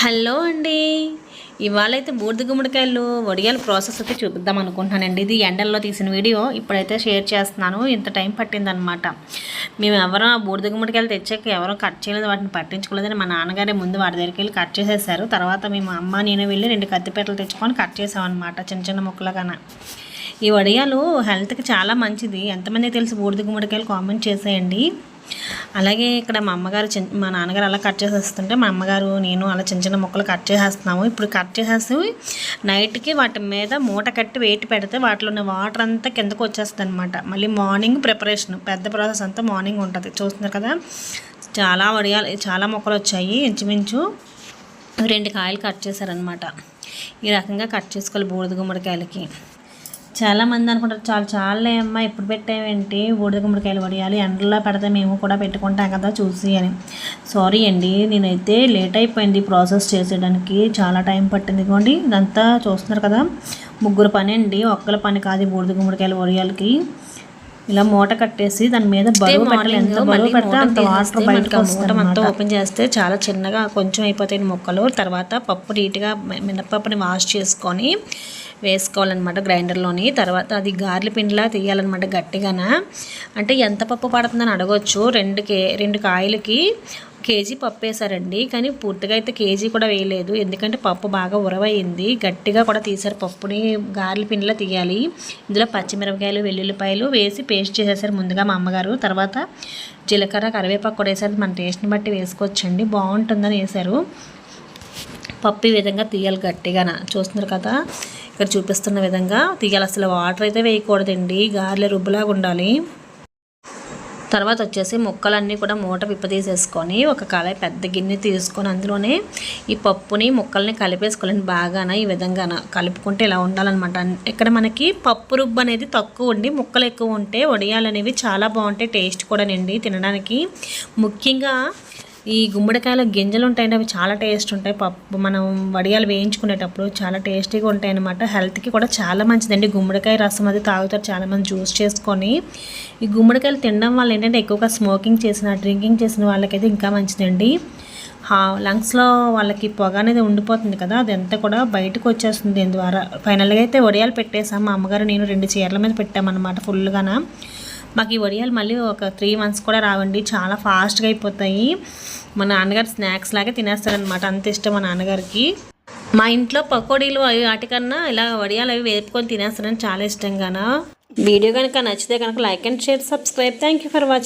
Hello అండి. ఇవాళ అయితే బూడిద గుమ్మడికాయలు వడియాల ప్రాసెస్ అయితే చూపిద్దాం అనుకుంటున్నానండి. ఇది ఎండల్లో తీసిన వీడియో. ఇప్పుడైతే షేర్ చేస్తున్నాను. ఇంత టైం పట్టిందనమాట. మేము ఎవరో ఆ బూడిద గుమ్మడికాయలు తెచ్చాక ఎవరో కట్ చేయలేదు వాటిని పట్టించుకోలేదని మా నాన్నగారే ముందు వాడి దగ్గరికి వెళ్ళి కట్ చేసేసారు. తర్వాత మేము అమ్మ నేను వెళ్ళి రెండు కత్తిపేటలు తెచ్చుకొని కట్ చేసామన్నమాట చిన్న చిన్న ముక్కలుగాన. ఈ వడియాలు హెల్త్కి చాలా మంచిది. ఎంతమంది తెలిసి బూడిద గుమ్మడికాయలు కామెంట్ చేసేయండి. అలాగే ఇక్కడ మా అమ్మగారు చిన్న మా నాన్నగారు అలా కట్ చేసేస్తుంటే మా అమ్మగారు నేను అలా చిన్న చిన్న ముక్కలు కట్ చేసేస్తున్నాము. ఇప్పుడు కట్ చేసేసి నైట్కి వాటి మీద మూట కట్టి వేటి పెడితే వాటిలో ఉన్న వాటర్ అంతా కిందకు వచ్చేస్తుంది అనమాట మళ్ళీ మార్నింగ్ ప్రిపరేషన్ పెద్ద ప్రాసెస్ అంతా మార్నింగ్ ఉంటుంది. చూస్తున్నారు కదా చాలా వడియాలు చాలా మొక్కలు వచ్చాయి. ఇంచుమించు రెండు కాయలు కట్ చేశారనమాట ఈ రకంగా కట్ చేసుకోవాలి బూడిద గుమ్మడికాయలకి. చాలామంది అనుకుంటారు చాలా చాలా అమ్మ ఎప్పుడు పెట్టావేంటి? బూడిద గుమ్మడికాయలు వడియాలి ఎండలో పెడితే మేము కూడా పెట్టుకుంటాం కదా చూసి అని. సారీ అండి నేనైతే లేట్ అయిపోయింది ప్రాసెస్ చేసేయడానికి. చాలా టైం పట్టింది. ఇదిగోండి ఇదంతా చూస్తున్నారు కదా. ముగ్గురు పని అండి ఒక్కల పని కాదు బూడిద గుమ్మడికాయలు వడియాలకి. ఇలా మూట కట్టేసి దాని మీద బరువు పెట్టాలి. ఎంత బరువు పెడితే అంత వాటర్ బయటకు వస్తుంది మొత్తం ఓపెన్ చేస్తే చాలా చిన్నగా కొంచెం అయిపోతాయి మొక్కలు. తర్వాత పప్పు నీట్గా మినపప్పుని వాష్ చేసుకొని వేసుకోవాలన్నమాట గ్రైండర్లోని. తర్వాత అది గార్లి పిండిలా తీయాలన్నమాట గట్టిగాన. అంటే ఎంత పప్పు పడుతుందని అడగొచ్చు. రెండు కే రెండు కాయలకి కేజీ పప్పు వేసారండి కానీ పూర్తిగా అయితే కేజీ కూడా వేయలేదు. ఎందుకంటే పప్పు బాగా ఉరవైంది గట్టిగా కూడా తీశారు పప్పుని. గార్లి పిండిలో తీయాలి. ఇందులో పచ్చిమిరపకాయలు వెల్లుల్లిపాయలు వేసి పేస్ట్ చేసేసారు ముందుగా మా అమ్మగారు. తర్వాత జీలకర్ర కరివేపాకు కూడా వేసారు. మన టేస్ట్ని బట్టి వేసుకోవచ్చండి. బాగుంటుందని వేశారు పప్పు ఈ విధంగా తీయాలి గట్టిగా చూస్తున్నారు కదా ఇక్కడ చూపిస్తున్న విధంగా తీయాలి. అసలు వాటర్ అయితే వేయకూడదండి. గార్ల రుబ్బులాగా ఉండాలి. తర్వాత వచ్చేసి ముక్కలన్నీ కూడా మూట విప్పదీసేసుకొని ఒక కళాయి పెద్ద గిన్నె తీసుకొని అందులోనే ఈ పప్పుని ముక్కల్ని కలిపేసుకోవాలని బాగాన ఈ విధంగా కలుపుకుంటే ఇలా ఉండాలన్నమాట. ఇక్కడ మనకి పప్పు రుబ్బు అనేది తక్కువ ఉండి ముక్కలు ఎక్కువ ఉంటే వడియాలు అనేవి చాలా బాగుంటాయి టేస్ట్ కూడా నండి తినడానికి. ముఖ్యంగా ఈ గుమ్మడికాయల గింజలు ఉంటాయండి అవి చాలా టేస్ట్ ఉంటాయి పప్పు మనం వడియాలు వేయించుకునేటప్పుడు చాలా టేస్టీగా ఉంటాయి అనమాట హెల్త్కి కూడా చాలా మంచిదండి. గుమ్మడికాయ రసం అది తాగుతారు చాలామంది జ్యూస్ చేసుకొని. ఈ గుమ్మడికాయలు తినడం వల్ల ఏంటంటే ఎక్కువగా స్మోకింగ్ చేసిన డ్రింకింగ్ చేసిన వాళ్ళకైతే ఇంకా మంచిదండి. లంగ్స్లో వాళ్ళకి పొగ అనేది ఉండిపోతుంది కదా అదంతా కూడా బయటకు వచ్చేస్తుంది. దీని ద్వారా ఫైనల్గా అయితే వడియాలు పెట్టేసాం మా అమ్మగారు నేను రెండు చీరల మీద పెట్టామన్నమాట ఫుల్గాన. మాకు ఈ వడియాలు మళ్ళీ ఒక త్రీ మంత్స్ కూడా రావండి. చాలా ఫాస్ట్గా అయిపోతాయి. మా నాన్నగారు స్నాక్స్ లాగే తినేస్తారనమాట అంత ఇష్టం మా నాన్నగారికి. మా ఇంట్లో పకోడీలు అవి వాటికన్నా ఇలా వడియాలు అవి వేపుకొని తినేస్తారని చాలా ఇష్టంగానా. వీడియో కనుక నచ్చితే కనుక like and share subscribe thank for watching